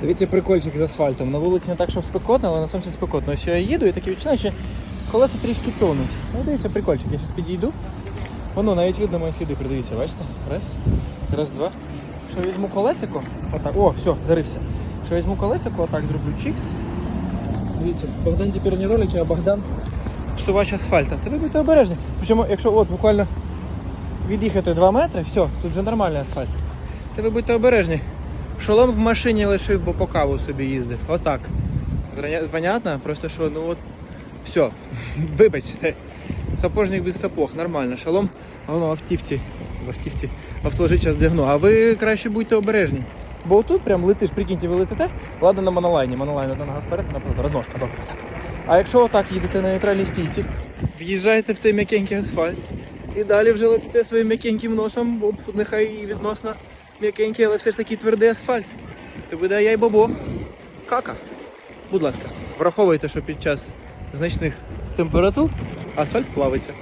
Дивіться, прикольчик з асфальтом. На вулиці не так, щоб спекотно, але на сонці спекотно. Ось я їду і таке відчуваю, що колеса трішки тонуть. Ну, дивіться, прикольчик. Я зараз підійду. Воно навіть видно мої сліди, придивіться, бачите? Раз, раз, два. Що візьму колесико, отак. О, все, зарився. Що візьму колесико, отак зроблю чікс. Дивіться, Богдан тепер не ролики, а Богдан псувач асфальта. Та ви будьте обережні. Причому, якщо от буквально від'їхати 2 метри, все, тут вже нормальний асфальт. Та ви будьте обережні. Шолом в машині лишив, бо по каву собі їздив. Отак. Понятно? Просто що, ну от, все. Вибачте. Сапожник без сапог, нормально. Шолом, воно в автівці. В автівці. В авто зараз вдягну. А ви краще будьте обережні. Бо отут прям летиш, прикиньте, ви летите, ладно на монолайні. Монолайн одна нога вперед, напроти, розножка, добре. А якщо отак їдете на нейтральній стійці, в'їжджаєте в цей м'якенький асфальт і далі вже летите своїм м'якеньким носом, бо нехай і відносно м'якенький, але все ж таки твердий асфальт. То буде яй бобо. Кака. Будь ласка, враховуйте, що під час значних температур асфальт плавиться.